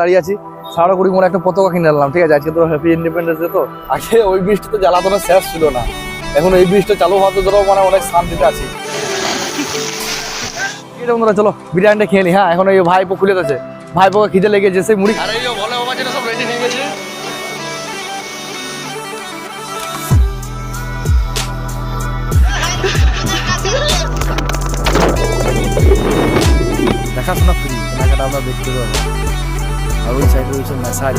দাঁড়িয়ে আছি। সাড়ে কুড়ি মোড়ে একটা পতাকা কিনে আনলাম ঠিক আছে? আজকে তো হ্যাপি ইন্ডিপেন্ডেন্স ডে তো। আগে ওই বৃষ্টিতে জ্বালাতনে শেষ ছিল না। এখন এই বৃষ্টি চালু হওয়াতে ধরো মানে অনেক শান্তিতে আছি। ঠিক আছে বন্ধুরা চলো বিরিয়ানিটা খেয়ে নি হ্যাঁ? এখন এই ভাইপো খুলে দিয়েছে। ভাইপোকে খিদে লেগেছে সেই মুড়ি আরে এই বাবা যেটা সব রেডি গেছে। দেখাশোনা ফ্রি কেনাকাটা আমরা দেখতে পাবো। আর ওই সাইডে রয়েছে ম্যাসাজ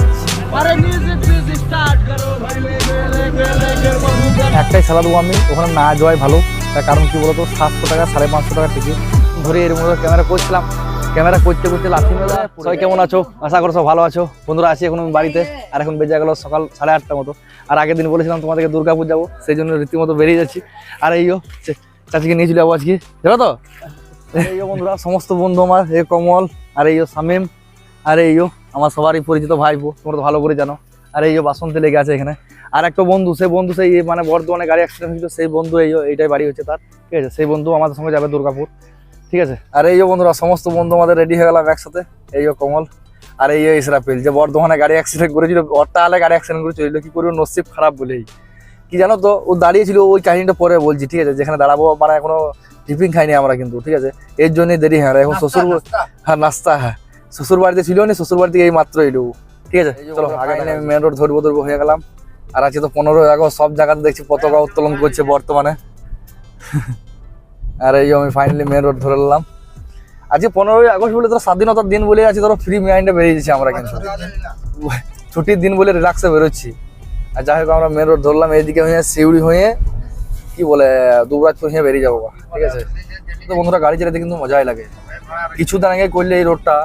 একটাই সালা দেবো আমি ওখানে না যাওয়াই ভালো। তার কারণ কি বলতো সাতশো টাকা সাড়ে পাঁচশো টাকা টিকিট ধরে এর মধ্যে ক্যামেরা করছিলাম। ক্যামেরা করতে করতে লাথি মেলা সবাই কেমন আছো? আশা করো সব ভালো আছো। বন্ধুরা আছি এখন আমি বাড়িতে আর এখন বেজে গেল সকাল সাড়ে আটটার মতো। আর আগের দিন বলেছিলাম তোমাদেরকে দুর্গাপুর যাব সেই জন্য রীতিমতো বেরিয়ে যাচ্ছি। আর এইও চাচিকে নিয়ে চলে যাব আজকে। জানো তো? এই বন্ধুরা সমস্ত বন্ধু আমার এ কমল আর এই সামিম আর এইও আমার সবারই পরিচিত ভাইপো তোমরা তো ভালো করে জানো। আর এই বাসন্তী লেগে আছে এখানে। আর একটা বন্ধু সেই বন্ধু সেই মানে বর্ধমানে গাড়ি অ্যাক্সিডেন্ট হয়েছিল সেই বন্ধু এই এইটাই বাড়ি হচ্ছে তার। ঠিক আছে সেই বন্ধু আমাদের সঙ্গে যাবে দুর্গাপুর। ঠিক আছে? আর এই বন্ধুরা সমস্ত বন্ধু আমাদের রেডি হয়ে গেলাম একসাথে। এই কমল আর এই ইসরাফিল যে বর্ধমানে গাড়ি অ্যাক্সিডেন্ট করেছিল অট্টা আলে গাড়ি অ্যাক্সিডেন্ট করেছিল কি করবে নসিব খারাপ বলেই। কি জানো তো ও দাঁড়িয়েছিল ওই কাহিনীটা পরে বলছি ঠিক আছে? যেখানে দাঁড়াবো মানে এখনও টিফিন খাইনি আমরা কিন্তু ঠিক আছে? এর জন্যই দেরি হ্যাঁ এখন শ্বশুর হ্যাঁ নাস্তা হ্যাঁ। শ্বশুর বাড়িতে ছিল না শ্বশুর বাড়ি থেকে এই মাত্র এলো। ঠিক আছে চলো আগে আমি মেন রোড ধরবো ধরবো হয়ে গেলাম। আর আজকে তো পনেরোই আগস্ট সব জায়গাতে দেখছি পতাকা উত্তোলন করছে বর্তমানে। আর এই আমি ফাইনালি মেন রোড ধরে নিলাম। আজকে পনেরোই আগস্ট বলে ধরো স্বাধীনতার দিন বলে আছে ধরো ফ্রি মাইন্ডে বেরিয়ে যাচ্ছি আমরা কিন্তু। ছুটির দিন বলে রিল্যাক্সে বেরোচ্ছি। আর যাই হোক আমরা মেন রোড ধরলাম এইদিকে হয়ে শিউড়ি হয়ে কি বলে দুবরাজপুর হয়ে বেরিয়ে যাব। ঠিক আছে? তো বন্ধুরা গাড়ি চালাতে কিন্তু মজাই লাগে। কিছুদিন আগে করলে এই রোডটা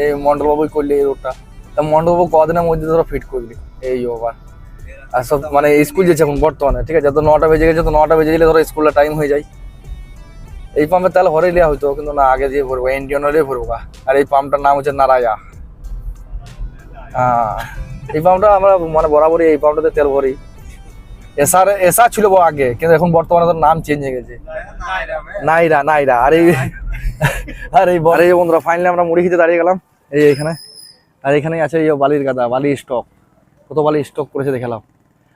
এই মন্ডলবাবুই করলে এই রোডটা। তা মন্ডলবাবু কদিনের মধ্যে ধরো ফিট করলি? এই ওভার আর সব মানে স্কুল যেছে এখন বর্তমানে ঠিক আছে? যত নটা বেজে গেছে তো নটা বেজে গেলে ধরো স্কুলের টাইম হয়ে যায়। এই পাম্পে তাহলে হরে লিয়া হইতো কিন্তু না আগে দিয়ে ভরবো ইন্ডিয়ান হলে ভরবো। আর এই পাম্পটার নাম হচ্ছে নারায়া। হ্যাঁ এই পাম্পটা আমরা মানে বরাবরই এই পাম্পটাতে তেল ভরি। এসআর এসআর ছিল আগে কিন্তু এখন বর্তমানে তার নাম চেঞ্জ হয়ে গেছে। নাইরা নাইরা। আর এই আর এই বন্ধুরা ফাইনালি আমরা মুড়ি খেতে দাঁড়িয়ে গেলাম। এই এখানে। আর এখানেই আছে এই বালির গাদা, বালি স্টক। কত বালি স্টক করেছে দেখালাম।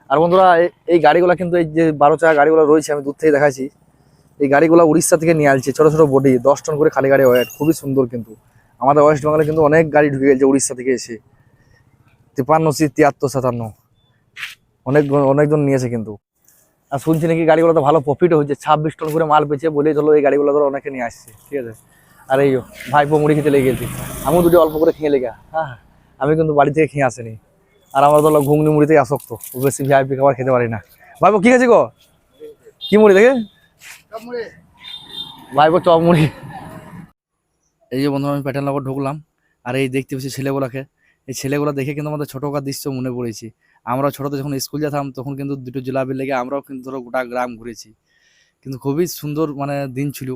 আর বন্ধুরা এই- গাড়িগুলো কিন্তু এই যে বারো চাকা গাড়িগুলো রয়েছে, আমি দূর থেকে দেখাচ্ছি। এই গাড়িগুলো উড়িষ্যা থেকে নিয়ে আসছে, ছোটো ছোটো বডি, দশ টন করে খালি গাড়ি ওয়েট খুবই সুন্দর কিন্তু। আমাদের ওয়েস্ট বেঙ্গলে কিন্তু অনেক গাড়ি ঢুকে গেছে উড়িষ্যা থেকে এসে। তিপান্ন সি, তিয়াত্তর, সাতান্ন। অনেক অনেকজন নিয়েছে কিন্তু। আর শুনছি নাকি গাড়িগুলো তো ভালো প্রফিট হচ্ছে ছাব্বিশ টন করে মাল পেয়েছে বলেই চলো এই গাড়িগুলো ধরো অনেকে নিয়ে আসছে, ঠিক আছে? আর এই যো, ভাইপো মুড়ি খেতে লেগে গেছি। আমিও দুটো অল্প করে খেয়ে লেগা। হ্যাঁ। আমি কিন্তু বাড়ি থেকে খেয়ে আসিনি। আর আমরা ধরো ঘুগনি মুড়িতেই আসক্ত। বেশি ভিআইপি খাবার খেতে পারি না। ভাইপো কি খাচ্ছি গো? কি মুড়ি দেখে? ভাইপো চপ মুড়ি। এই যে বন্ধু আমি প্যাটার্ন নগর ঢুকলাম। আর এই দেখতে পেয়েছি ছেলেগুলোকে। এই ছেলেগুলো দেখে কিন্তু আমাদের ছোটকার দৃশ্য মনে পড়েছি। আমরা ছোটোতে যখন স্কুল যেতাম তখন কিন্তু দুটো জিলাপি লেগে আমরাও কিন্তু ধরো গোটা গ্রাম ঘুরেছি। কিন্তু খুবই সুন্দর মানে দিন ছিল।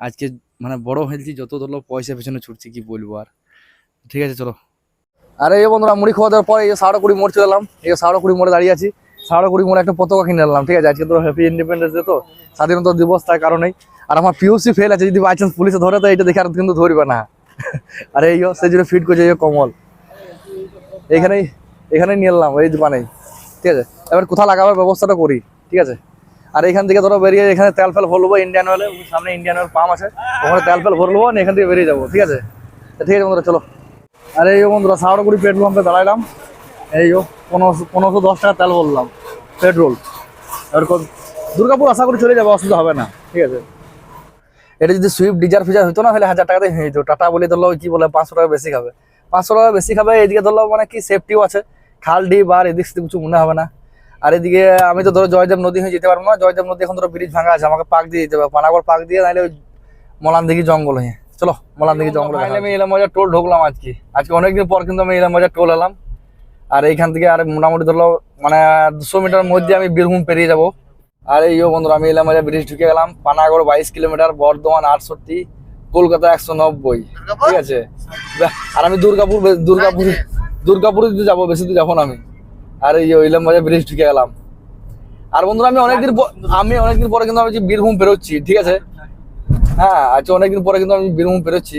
আজকে মানে বড় হয়েছি যত ধরো পয়সা পেছনে ছুটছি, কি বলব আর? ঠিক আছে, চলো। আরে এই বন্ধুরা, মুড়ি খাওয়া দেওয়ার পরে এই সাড়ে কুড়ি মোড় চলে এলাম। এই সাড়ে কুড়ি মোড়ে দাঁড়িয়ে আছি। সাড়ে কুড়ি মোড়ে একটা পতাকা কিনে আনলাম ঠিক আছে? আজকে তো হ্যাপি ইন্ডিপেন্ডেন্স ডে তো। স্বাধীনতা দিবস তার কারণেই। আর আমার পিউসি ফেল আছে, যদি বাই চান্স পুলিশে ধরে, তো এটা দেখে আর কিন্তু ধরবে না। আরে এই সেই জন্য ফিট করছে এই কমল। এইখানেই এখানেই নিয়ে এলাম, এই দোকানেই। ঠিক আছে? এবার কোথাও লাগাবার ব্যবস্থাটা করি, ঠিক আছে? আর এখান থেকে ধরো বেরিয়ে এখানে তেল ফেল ভরবো ইন্ডিয়ান অয়েলে সামনে ইন্ডিয়ান অয়েল পাম্প আছে। ওখানে তেল ফেল ভরবো এখান থেকে বেরিয়ে যাব, ঠিক আছে? ঠিক আছে বন্ধুরা, চলো। আরে এই বন্ধুরা সাউড়াগুড়ি পেট্রোল পাম্পে দাঁড়াইলাম। এই পনেরোশো পনেরোশো দশ টাকা তেল বললাম পেট্রোল এবার কোন- দুর্গাপুর আশা করি চলে যাব, অসুবিধা হবে না, ঠিক আছে? এটা যদি সুইফট ডিজার ফিজার হতো না, তাহলে হাজার টাকাতে হয়ে যেত। টাটা বলে ধরলো কি বলে, পাঁচশো টাকা বেশি খাবে। পাঁচশো টাকা বেশি খাবে, এদিকে ধরলো মানে কি সেফটিও আছে। খাল, ডিপ আর এদিক সেদিক কিছু মনে হবে না। আর এদিকে আমি তো ধরো জয়দেব নদী হয়ে যেতে পারব না। জয়দেব নদী এখন ধরো ব্রিজ ভাঙা আছে আমাকে পাক দিয়ে যেতে হবে। পানাগড় পাক দিয়ে নাহলে ওই মলান দিঘি জঙ্গল হয়ে। চলো মলান দিঘি জঙ্গল আমি এলাম মজা টোল ঢুকলাম আজকে। আজকে অনেকদিন পর কিন্তু আমি এলাম মজা টোল এলাম। আর এইখান থেকে আর মোটামুটি ধরো মানে দুশো মিটার মধ্যে আমি বীরভূম পেরিয়ে যাব। আর এই বন্ধুরা আমি এলাম মজা ব্রিজ ঢুকে গেলাম। পানাগড় বাইশ কিলোমিটার বর্ধমান আটষট্টি কলকাতা একশো নব্বই। ঠিক আছে? আর আমি দুর্গাপুর দুর্গাপুর দুর্গাপুরে যাব বেশি দূর যাব না আমি। আর এই ইলাম বাজার ব্রিজ ঢুকে গেলাম। আর বন্ধুরা আমি অনেকদিন প- আমি অনেকদিন পরে কিন্তু আমি বীরভূম বেরোচ্ছি ঠিক আছে? হ্যাঁ আজকে অনেকদিন পরে কিন্তু আমি বীরভূম বেরোচ্ছি।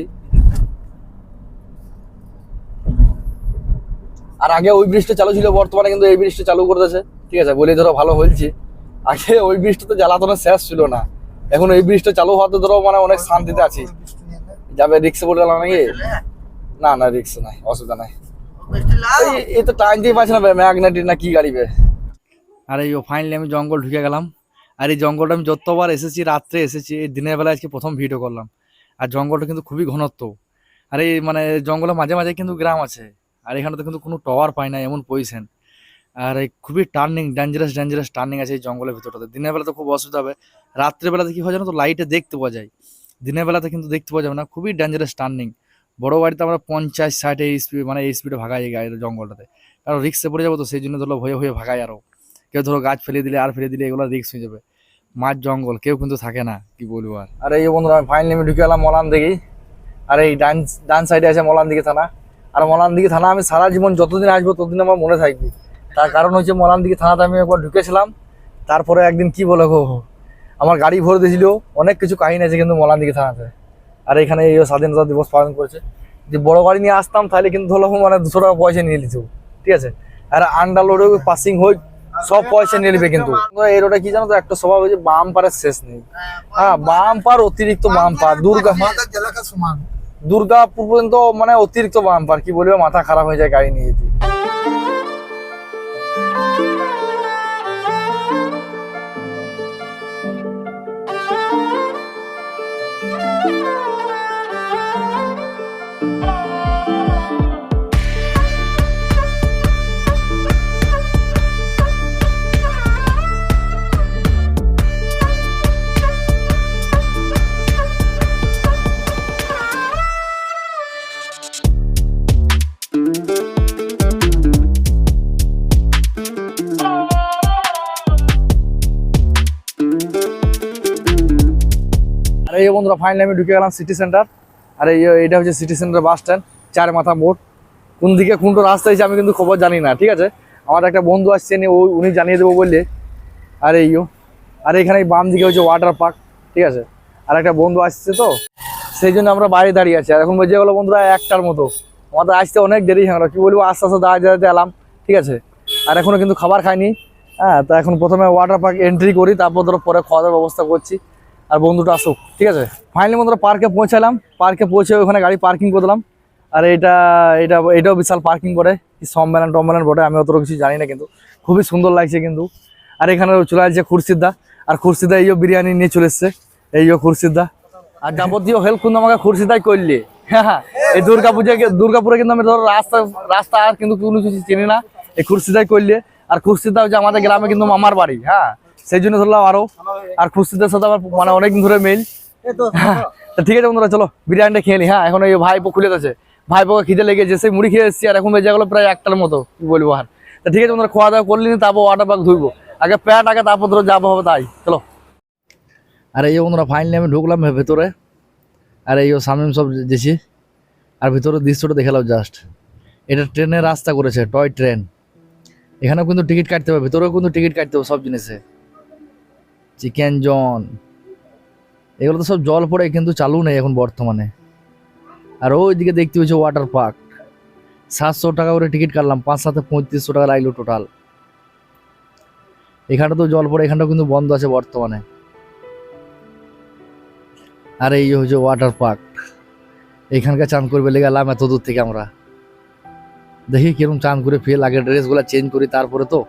আর আগে ওই ব্রিজটা চালু ছিল বর্তমানে কিন্তু এই ব্রিজটা চালু করতেছে ঠিক আছে? বলে ধরো ভালো হয়েছে আগে ওই ব্রিজটাতে জ্বালাতনের শেষ ছিল না। এখন এই ব্রিজটা চালু হওয়াতে ধরো মানে অনেক শান্তিতে আছি। যাবে রিক্সে গেলাম নাকি? না না রিক্স নাই অসুবিধা নাই। এই তো দিয়ে পাচ্ছি না ম্যাগনেটিক না কি গাড়ি বে আর এই ফাইনালি আমি জঙ্গল ঢুকে গেলাম। আর এই জঙ্গলটা আমি যতবার এসেছি, রাত্রে এসেছি, এই দিনের বেলা আজকে প্রথম ভিডিও করলাম। আর জঙ্গলটা কিন্তু খুবই ঘনত্ব। আর এই মানে জঙ্গলের মাঝে মাঝে কিন্তু গ্রাম আছে। আর এখানে তো কিন্তু কোনো টাওয়ার পাই না, এমন পজিশন আর এই খুবই টার্নিং ডেঞ্জারাস ডেঞ্জারাস টার্নিং আছে এই জঙ্গলের ভিতরটাতে। দিনের বেলাতে খুব অসুবিধা হবে। রাত্রেবেলাতে কি হয় জানো তো লাইটে দেখতে পাওয়া যায়। দিনের বেলাতে কিন্তু দেখতে পাওয়া যাবে না। খুবই ডেঞ্জারাস টার্নিং বড় গাড়িতে আমরা পঞ্চাশ, ষাট এই স্পিড মানে এই স্পিডে ভাগাই গাড়ি জঙ্গলটাতে। কারণ রিক্সে পড়ে যাব তো, সেই জন্য ধরো ভয়ে ভয়ে ভাগাই আরও কেউ ধরো গাছ ফেলে দিলে, আর ফেলে দিলে এগুলো রিক্স হয়ে যাবে। মাঠ, জঙ্গল, কেউ কিন্তু থাকে না, কি বলব আর। আর এই বন্ধুরা, আমি ফাইনালি আমি ঢুকে গেলাম মলান দিকে আর এই ডান ডান সাইডে আছে মলান দিকে থানা। আর মলান দিকে থানা আমি সারা জীবন যতদিন আসব, ততদিন আমার মনে থাকবে। তার কারণ হচ্ছে মলান দিকে থানাতে আমি একবার ঢুকেছিলাম। তারপরে একদিন কি বলে গো আমার গাড়ি ভরে দিয়েছিল। অনেক কিছু কাহিনী আছে কিন্তু মলান দিকে থানাতে। আর এখানে এই স্বাধীনতা দিবস পালন করেছে। যে বড় গাড়ি নিয়ে আসতাম তাহলে কিন্তু ধরো মানে দুশো টাকা পয়সা নিয়ে নিত ঠিক আছে? আর আন্ডার লোড হোক পাসিং হোক সব পয়সা নিয়ে নিবে কিন্তু। এই রোডে কি জানো তো একটা স্বভাব হয়েছে বাম পারের শেষ নেই। হ্যাঁ বাম পার অতিরিক্ত বাম পার দুর্গা দুর্গাপুর পর্যন্ত মানে অতিরিক্ত বাম পার কি বলবে মাথা খারাপ হয়ে যায় গাড়ি নিয়ে যেতে। এই বন্ধুরা ফাইনালি আমি ঢুকে গেলাম সিটি সেন্টার আর এই এটা হচ্ছে সিটি সেন্টার বাস স্ট্যান্ড চার মাথা মোড়। কোন দিকে কোনটা রাস্তা হয়েছে আমি কিন্তু খবর জানি না ঠিক আছে? আমার একটা বন্ধু আসছে নি, ও উনি জানিয়ে দেবো বললে। আর এইও আর এখানে বাম দিকে হচ্ছে ওয়াটার পার্ক ঠিক আছে? আর একটা বন্ধু আসছে তো সেই জন্য আমরা বাইরে দাঁড়িয়ে আছি। আর এখন বেজে গেলো বন্ধুরা একটার মতো। আমাদের আসতে অনেক দেরি হয়ে কি বলব আস্তে আস্তে দাঁড়িয়ে দাঁড়াতে এলাম ঠিক আছে? আর এখনও কিন্তু খাবার খাইনি হ্যাঁ তো এখন প্রথমে ওয়াটার পার্ক এন্ট্রি করি তারপর ধরো পরে খাওয়া দাওয়ার ব্যবস্থা করছি। আর বন্ধুটা আসুক, ঠিক আছে? ফাইনালি বন্ধুরা পার্কে পৌঁছালাম। পার্কে পৌঁছে ওখানে গাড়ি পার্কিং করলাম। আর এটা এটা, এটাও বিশাল পার্কিং করে সম্মেলন টম্মেলন বটে, আমি অত কিছু জানি না কিন্তু। খুবই সুন্দর লাগছে কিন্তু। আর এখানে চলে আসছে খুরশিদা। আর খুরশিদা এইও বিরিয়ানি নিয়ে চলে এসছে। এইও খুরশিদা। আর যাবতীয় হেল্প কিন্তু আমাকে খুরশিদাই করলে। হ্যাঁ হ্যাঁ। এই দুর্গা পূজা দুর্গাপুরে কিন্তু আমি ধরো রাস্তা রাস্তা আর কিন্তু কোনো কিছু চিনি না। এই খুরশিদাই করলে। আর খুরশিদা হচ্ছে আমাদের গ্রামে কিন্তু মামার বাড়ি। হ্যাঁ। সেই জন্য ধরলাম আরও। আর খুশিদের সাথে আমার মানে অনেকদিন ধরে মেল ঠিক আছে বন্ধুরা, চলো বিরিয়ানিটা খেয়ে নি। হ্যাঁ এখন এই ভাইপো খুলে গেছে ভাইপোকে খিদে লেগেছে, সেই মুড়ি খেয়ে এসেছি, আর এখন বেজে গেলো প্রায় একটার মতো, কি বলব আর। তা ঠিক আছে বন্ধুরা, খাওয়া দাওয়া করলি তারপর ওয়াটার পার্ক ধুইবো। আগে প্যাট আগে তারপর ধরো যাব হবে তাই। চলো। আর এই বন্ধুরা ফাইনালি আমি ঢুকলাম ভেতরে। আর এই সামনে সব যেছি আর ভিতরে দৃশ্যটা দেখালাম জাস্ট এটা ট্রেনের রাস্তা করেছে, টয় ট্রেন। এখানেও কিন্তু টিকিট কাটতে হবে, ভিতরেও কিন্তু টিকিট কাটতে হবে সব জিনিসে। চিকেন জন। এগুলো তো সব জল পড়ে কিন্তু চালু নেই এখন বর্তমানে। আর ওইদিকে দেখতে হচ্ছে ওয়াটার পার্ক সাতশো টাকা করে টিকিট কাটলাম, পাঁচ সাথে পঁয়ত্রিশশো টাকা লাগল টোটাল এখানটা তো জল পড়ে এখানটাও কিন্তু বন্ধ আছে বর্তমানে। আর এই হচ্ছে ওয়াটার পার্ক এখানকার চান করবে লেগে গেলাম এত দূর থেকে আমরা। দেখি কীরকম চান করে ফেল আগে ড্রেসগুলো চেঞ্জ করি তারপরে তো।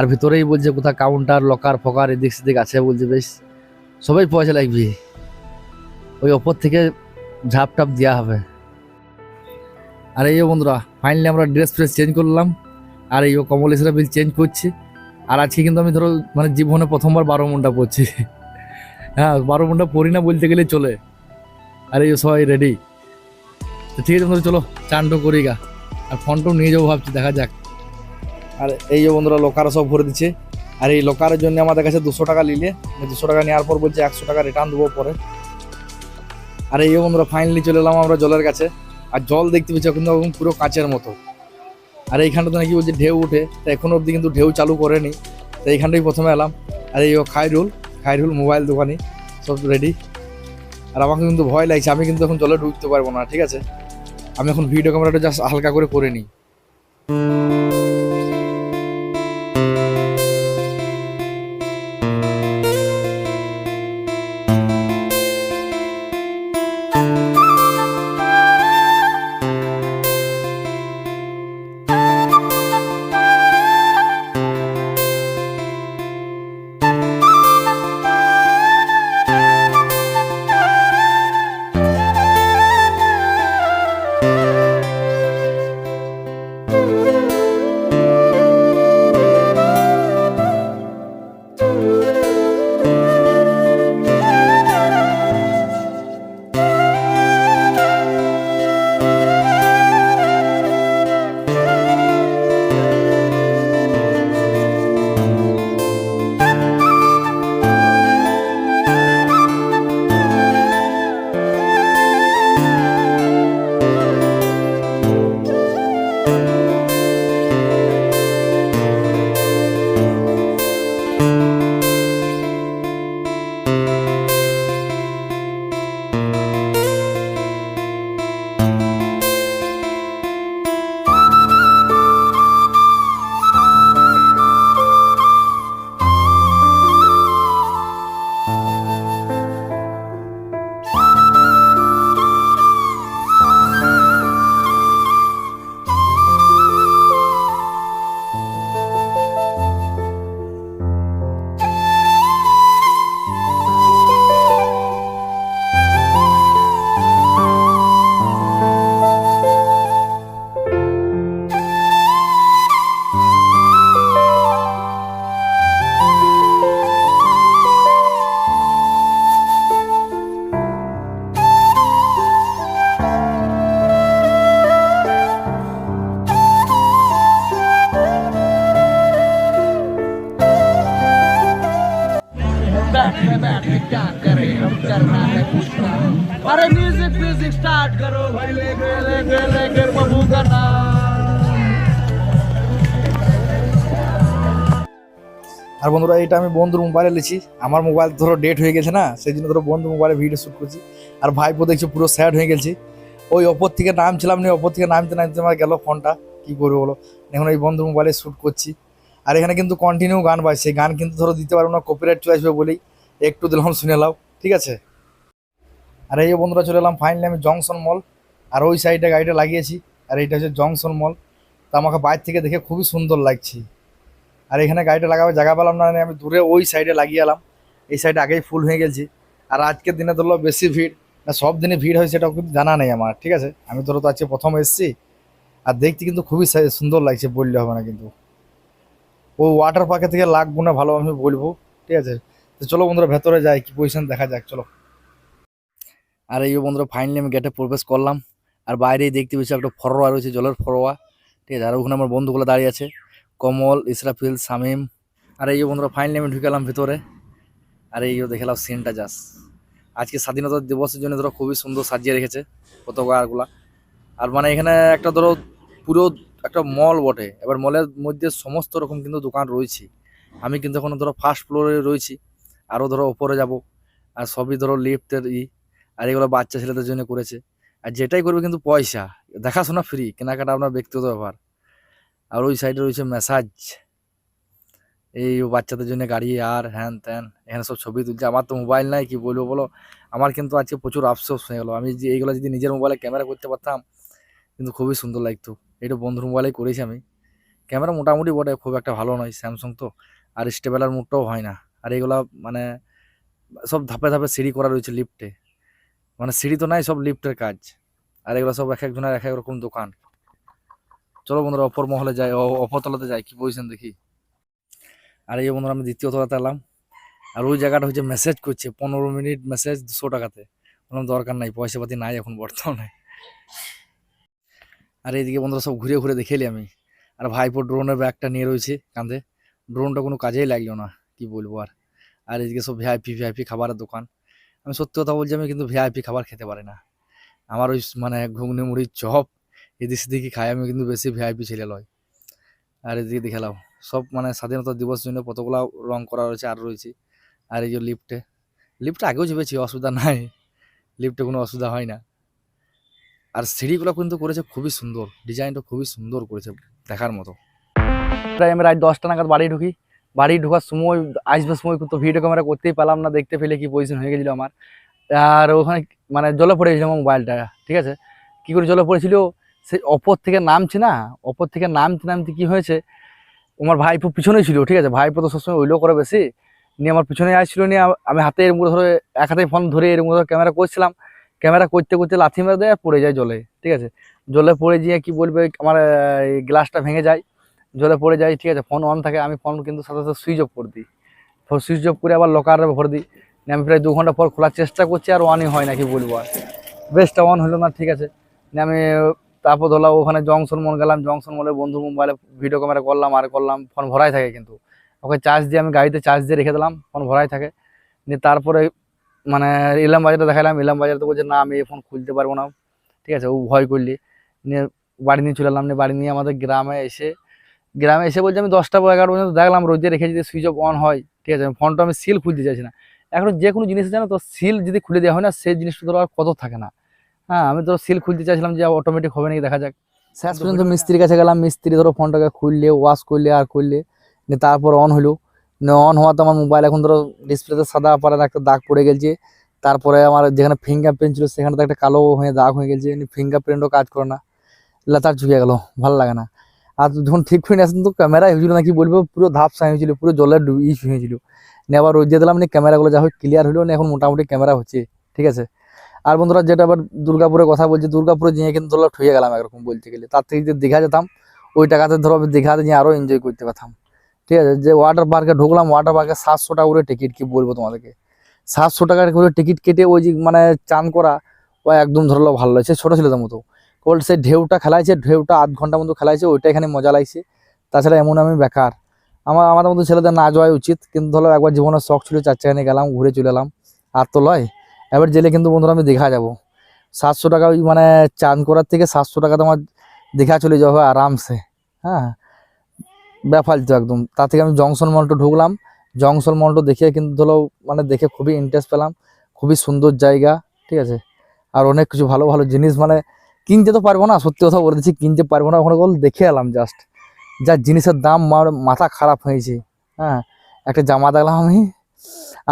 আর ভিতরেই বলছে কোথাও কাউন্টার লকার ফকার এদিক সেদিক আছে বলছে, বেশ। সবাই পয়সা লাগবে। ওই ওপর থেকে ঝাপ টাপ দেওয়া হবে। আর এই বন্ধুরা ফাইনালি আমরা ড্রেস ফ্রেস চেঞ্জ করলাম। আর এই কমলেশ্বরা বিল চেঞ্জ করছি। আর আজকে কিন্তু আমি ধরো মানে জীবনে প্রথমবার বারো মুন্ডা পড়ছি হ্যাঁ বারো মুন্ডা পড়ি না বলতে গেলে চলে। আর এই সবাই রেডি ঠিক আছে চলো চানটো করি গা। আর ফোনটাও নিয়ে যাব ভাবছি, দেখা যাক। আর এই যে বন্ধুরা লোকারও সব ভরে দিচ্ছে। আর এই লোকারের জন্য আমাদের কাছে দুশো টাকা নিলে দুশো টাকা নেওয়ার পর বলছে একশো টাকা রিটার্ন দেবো পরে। আর এই বন্ধুরা ফাইনালি চলে এলাম আমরা জলের কাছে। আর জল দেখতে পেয়েছি, কিন্তু পুরো কাঁচের মতো। আর এইখানটাতে নাকি বলছে ঢেউ উঠে তা এখনও অবধি কিন্তু ঢেউ চালু করেনি। তো এইখানটাই প্রথমে এলাম। আর এই খাইরুল খাইরুল মোবাইল দোকানি, সব রেডি আর আমাকে কিন্তু ভয় লাগছে, আমি কিন্তু এখন জলে ঢুকতে পারব না, ঠিক আছে? আমি এখন ভিডিও ক্যামেরাটা জাস্ট হালকা করে করে নিই। আর বন্ধুরা, এটা আমি বন্ধুর মোবাইলে লিছি আমার মোবাইল ধরো ডেট হয়ে গেছে না, সেই জন্য ধরো বন্ধু মোবাইলে ভিডিও শ্যুট করছি। আর ভাই ভাইপো দেখছি পুরো স্যাড হয়ে গেছি। ওই ওপর থেকে নামছিলাম নিয়ে ওপর থেকে নামতে নামতে আমার গেল ফোনটা কি করব বলো? এখন এই বন্ধু মোবাইলে শ্যুট করছি। আর এখানে কিন্তু কন্টিনিউ গান বাজছে। গান কিন্তু ধরো দিতে পারব না কপিরাইট চলে আসবে বলেই একটু দিলাম, শুনে নাও। ঠিক আছে? আর এই বন্ধুরা, চলে এলাম ফাইনালি আমি জংশন মল আর ওই সাইডে গাড়িটা লাগিয়েছি। আর এইটা হচ্ছে জংশন মল তা আমাকে বাইরে থেকে দেখে খুবই সুন্দর লাগছে। আর এখানে গাড়িটা লাগাবে, জায়গা পেলাম না আমি দূরে ওই সাইডে লাগিয়ে এলাম। এই সাইডে আগেই ফুল হয়ে গেছি। আর আজকের দিনে ধরলো বেশি ভিড়। না, সব দিনে ভিড় হয় সেটাও কিন্তু জানা নেই আমার, ঠিক আছে? আমি ধরো তো আজকে প্রথম এসেছি, আর দেখতে কিন্তু খুবই সুন্দর লাগছে, বললে হবে না কিন্তু। ও ওয়াটার পার্কে থেকে লাখ গুণে ভালো আমি বলব, ঠিক আছে? তো চলো বন্ধুরা, ভেতরে যাই, কি পজিশন দেখা যাক, চলো। আর এই বন্ধুরা ফাইনালি আমি গেটে প্রবেশ করলাম। আর বাইরেই দেখতে পেয়েছি একটা ফরোয়া রয়েছে, জলের ফরোয়া, ঠিক আছে? আর ওখানে আমার বন্ধুগুলো দাঁড়িয়ে আছে। কমল, ইসরাফিল, শামিম। আর এই বন্ধুরা ফাইনালি আমি ঢুকেলাম ভিতরে। আর এই দেখলাম সিনটা যাস আজকে স্বাধীনতা দিবসের জন্য ধরো খুবই সুন্দর সাজিয়ে রেখেছে পতাকাগুলা। আর মানে এখানে একটা ধরো পুরো একটা মল বটে। এবার মলের মধ্যে সমস্ত রকম কিন্তু দোকান রয়েছে। আমি কিন্তু এখন ধরো ফার্স্ট ফ্লোরে রয়েছি। আরও ধরো ওপরে যাব। আর সবই ধরো লিফটের ই। আর এগুলো বাচ্চা ছেলেদের জন্য করেছে। আর যেটাই করবে কিন্তু পয়সা। দেখাশোনা ফ্রি কেনাকাটা আপনার ব্যক্তিগত ব্যাপার। আর ওই সাইডে রয়েছে ম্যাসাজ এই বাচ্চাদের জন্য গাড়ি, আর হ্যান ত্যান, এখানে সব ছবি তুলছে। আমার তো মোবাইল নাই, কি বলব বলো? আমার কিন্তু আজকে প্রচুর আফসোস হয়ে গেলো। আমি যে এইগুলো যদি নিজের মোবাইলে ক্যামেরা করতে পারতাম, কিন্তু খুবই সুন্দর লাগতো। এটা বন্ধুর মোবাইলেই করেছি আমি। ক্যামেরা মোটামুটি বটে, খুব একটা ভালো নয় স্যামসাং তো। আর স্টেবেলার মুডটাও হয় না। আর এগুলা মানে সব ধাপে ধাপে সিঁড়ি করা রয়েছে লিফটে মানে সিঁড়ি তো নাই, সব লিফটের কাজ। আর এগুলো সব এক একজনের এক এক রকম দোকান। চলো বন্ধুরা, অপর মহলে যাই ও- অপর তলাতে যাই, কি পজিশন দেখি। আর এই বন্ধুরা আমি দ্বিতীয় তলাতে এলাম। আর ওই জায়গাটা হচ্ছে মেসেজ করছে, পনেরো মিনিট মেসেজ দুশো টাকাতে। কোনো দরকার নাই পয়সা পাতি নাই এখন বর্তমানে। আর এইদিকে বন্ধুরা, সব ঘুরে ঘুরে দেখেলি আমি। আর ভাইপো ড্রোনের ব্যাগটা নিয়ে রয়েছে কাঁধে। ড্রোনটা কোনো কাজেই লাগল না, কি বলব আর। আর এদিকে সব ভিআইপি ভিআইপি খাবারের দোকান। আমি সত্যি কথা বলছি, আমি কিন্তু ভিআইপি খাবার খেতে পারি না। আমার ওই মানে ঘুগনি, মুড়ির চপ এদিক সেদিকে খাই আমি কিন্তু বেশি ভিআইপি ছেলে লয়। আর এদিকে দেখালাম সব মানে স্বাধীনতা দিবস জন্য কতগুলা রং করা রয়েছে, আর রয়েছে। আর এই যে লিফটে লিফটে আগেও চেপেছি অসুবিধা নাই লিফটে কোনো অসুবিধা হয় না। আর সিঁড়িগুলো কিন্তু করেছে খুবই সুন্দর, ডিজাইনটা খুবই সুন্দর করেছে দেখার মতো। প্রায় আমি রাত দশটা নাগাদ বাড়ি ঢুকি, বাড়ি ঢোকার সময়, আসবার সময় কিন্তু ভিডিও ক্যামেরা করতেই পেলাম না, দেখতে পেলে কি পজিশন হয়ে গেছিল আমার। আর ওখানে মানে জলে পড়ে গেছিল আমার মোবাইলটা ঠিক আছে? কী করে জলে পড়েছিল? সে অপর থেকে নামছে না, অপর থেকে নামতে নামতে কি হয়েছে? আমার ভাইপো পিছনেই ছিল, ঠিক আছে? ভাইপো তো সবসময় ওইলো করে বেশি। নিয়ে আমার পিছনে আসছিল, নিয়ে আমি হাতে এরম করে ধরে, এক হাতে ফোন ধরে এরম করে ক্যামেরা করছিলাম। ক্যামেরা করতে করতে লাথি মেরে দেয়, পড়ে যায় জলে, ঠিক আছে? জলে পড়ে গিয়ে কি বলবে, আমার গ্লাসটা ভেঙে যায়। জলে পড়ে যায়, ঠিক আছে? ফোন অন থাকে, আমি ফোন কিন্তু সাথে সাথে সুইচ অফ করে দিই। সুইচ অফ করে আবার লকারে ভরে দিই। আমি প্রায় দু ঘণ্টা পর খোলার চেষ্টা করছি, আর অনই হয় না, কি বলব আর। বেশটা অন হলো না, ঠিক আছে? আমি তারপর ধরলাম ওখানে জংশন মল গেলাম, জংশন মলে বন্ধু মোবাইলে ভিডিও ক্যামেরা করলাম, আর করলাম ফোন ভরাই থাকে কিন্তু। ওকে চার্জ দিয়ে আমি গাড়িতে চার্জ দিয়ে রেখে দিলাম ফোন ভরাই থাকে। নিয়ে তারপরে মানে ইলাম বাজারে দেখালাম ইলাম বাজারে তো বলছে, না, আমি এই ফোন খুলতে পারব না। ঠিক আছে, ও ভয় করলি। নিয়ে বাড়ি নিয়ে চলে এলাম, নিয়ে বাড়ি নিয়ে আমাদের গ্রামে এসে গ্রামে এসে বলছে, আমি দশটা এগারো পর্যন্ত দেখলাম রোজে রেখে যদি সুইচ অফ অন হয়। ঠিক আছে ফোনটা আমি সিল খুলতে চাইছি না। এখন যে কোনো জিনিস জানো তো সিল যদি খুলে দেওয়া হয় না, সেই জিনিসটা ধরো আর কত থাকে না। হ্যাঁ আমি ধরো সিল খুলতে চাইছিলাম যে অটোমেটিক হবে নাকি দেখা যাক। শেষ পর্যন্ত মিস্ত্রির কাছে গেলাম মিস্ত্রি ধরো ফোনটাকে খুললে ওয়াশ করলে আর করলে তারপর অন হলো। অন হওয়াতে আমার মোবাইল এখন ধরো ডিসপ্লেতে সাদা পাড়ার একটা দাগ পড়ে গেছে। তারপরে আমার যেখানে ফিঙ্গারপ্রিন্ট ছিল সেখানে তো একটা কালো হয়ে দাগ হয়ে গেছে ফিঙ্গারপ্রিন্টও কাজ করে না। লেতার চুকে গেল ভালো লাগে না। আর যখন ঠিক হয়ে আসেন তো ক্যামেরা হয়েছিল না কি বলব পুরো ধাপ সাই হয়েছিল পুরো জলের ডুব- ই হয়েছিল। নিয়ে আবার রোদ দিয়ে দিলাম নিয়ে ক্যামেরাগুলো যা হোক ক্লিয়ার হলো না এখন মোটামুটি ক্যামেরা হচ্ছে ঠিক আছে? আর বন্ধুরা যেটা আবার দুর্গাপুরের কথা বলছি, দুর্গাপুরে যেয়ে কিন্তু ধরো ঠুয়ে গেলাম একরকম বলতে গেলে। তার থেকে যদি দীঘা যেতাম, ওই টাকাতে ধরো দীঘাতে যেয়ে আরও এনজয় করতে পারতাম। ঠিক আছে? যে ওয়াটার পার্কে ঢুকলাম ওয়াটার পার্কে সাতশো টাকা করে টিকিট কি বলব তোমাদেরকে? সাতশো টাকা করে টিকিট কেটে ওই যে মানে চান করা ও একদম ধরলো ভালো লাগছে। ছোটো ছিল মতো। কেবল সেই ঢেউটা খেলাইছে, ঢেউটা আধ ঘণ্টা মতো খেলাইছে, ওইটা এখানে মজা লাগছে। তাছাড়া এমন আমি বেকার। আমার আমাদের মতো ছেলেদের না যাওয়াই উচিত। কিন্তু ধরো একবার জীবনের শখ ছিল চার চাকানে গেলাম, ঘুরে চলে এলাম। আর তো লয়? এবার জেলে কিন্তু বন্ধুরা আমি দীঘা যাব। সাতশো টাকা ওই মানে চান করার থেকে সাতশো টাকা তোমার দীঘা চলে যাওয়া আরামসে। হ্যাঁ ব্যাফালতো একদম। তার থেকে আমি জংশন মলটা ঢুকলাম। জংশন মলটা দেখে কিন্তু ধরো মানে দেখে খুবই ইন্টারেস্ট পেলাম। খুবই সুন্দর জায়গা, ঠিক আছে? আর অনেক কিছু ভালো ভালো জিনিস মানে কিনতে তো পারব না, সত্যি কথা বলে দিচ্ছি, কিনতে পারব না। ওখানে বল দেখে এলাম জাস্ট যা জিনিসের দাম মাথা খারাপ হয়েছে। হ্যাঁ একটা জামা দেখলাম আমি।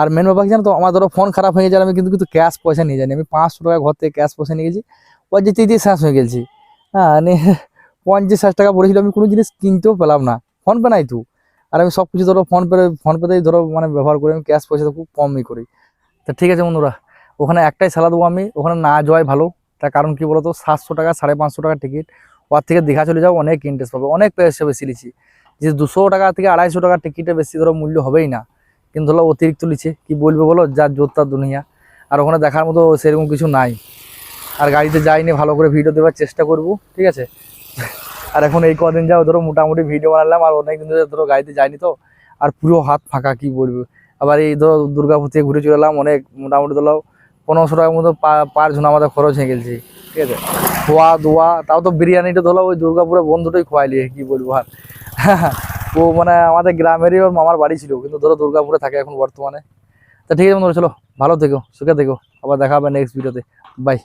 আর মেন ব্যাপার কি জানো তো, আমার ধরো ফোন খারাপ হয়ে গেছে আমি কিন্তু কিন্তু ক্যাশ পয়সা নিয়ে যাইনি। আমি পাঁচশো টাকা ঘর থেকে ক্যাশ পয়সা নিয়ে গেছি ওই যেতে দিয়ে শেষ হয়ে গেছি। হ্যাঁ নিয়ে পঞ্চাশ ষাট টাকা পড়েছিল, আমি কোনো জিনিস কিনতেও পেলাম না। ফোন পে নাই তো। আর আমি সব কিছু ধরো ফোন পে ফোন পেতেই ধরো মানে ব্যবহার করি, আমি ক্যাশ পয়সা খুব কমই করি। তা ঠিক আছে বন্ধুরা, ওখানে একটাই সালা দেবো আমি, ওখানে না যাওয়াই ভালো। তার কারণ কি বলতো, সাতশো টাকা, সাড়ে পাঁচশো টাকা টিকিট ওর থেকে দীঘা চলে যাও, অনেক ইন্টারেস্ট পাবে, অনেক পয়সা বেশি লিছি যে দুশো টাকা থেকে আড়াইশো টাকা টিকিটে বেশি ধরো মূল্য হবেই না। কিন্তু ধরো অতিরিক্ত লিছে কি বলবে বলো? যার জোর তার দুনিয়া। আর ওখানে দেখার মতো সেরকম কিছু নাই। আর গাড়িতে যাইনি, ভালো করে ভিডিও দেওয়ার চেষ্টা করব, ঠিক আছে? আর এখন এই কদিন যাও ধরো মোটামুটি ভিডিও বানালাম, আর অনেক দিন ধরে ধরো গাড়িতে যাইনি তো। আর পুরো হাত ফাঁকা, কি বলব? আবার এই ধরো দুর্গাপুর থেকে ঘুরে চলে এলাম, অনেক মোটামুটি ধরো পনেরোশো টাকার মতো পার জন আমাদের খরচ হয়ে গেছে, ঠিক আছে? খোয়া দোয়া তাও তো বিরিয়ানিটা ধরো ওই দুর্গাপুরে বন্ধুটাই খোয়াইলি, কি বলব আর? ও মানে আমাদের গ্রামেরই ওর মামার বাড়ি ছিল, কিন্তু ধরো দুর্গাপুরে থাকে এখন বর্তমানে। তা ঠিক আছে বন্ধুরা, চলো, ভালো থেকো, সুখে থেকো। আবার দেখা হবে নেক্সট ভিডিওতে বাই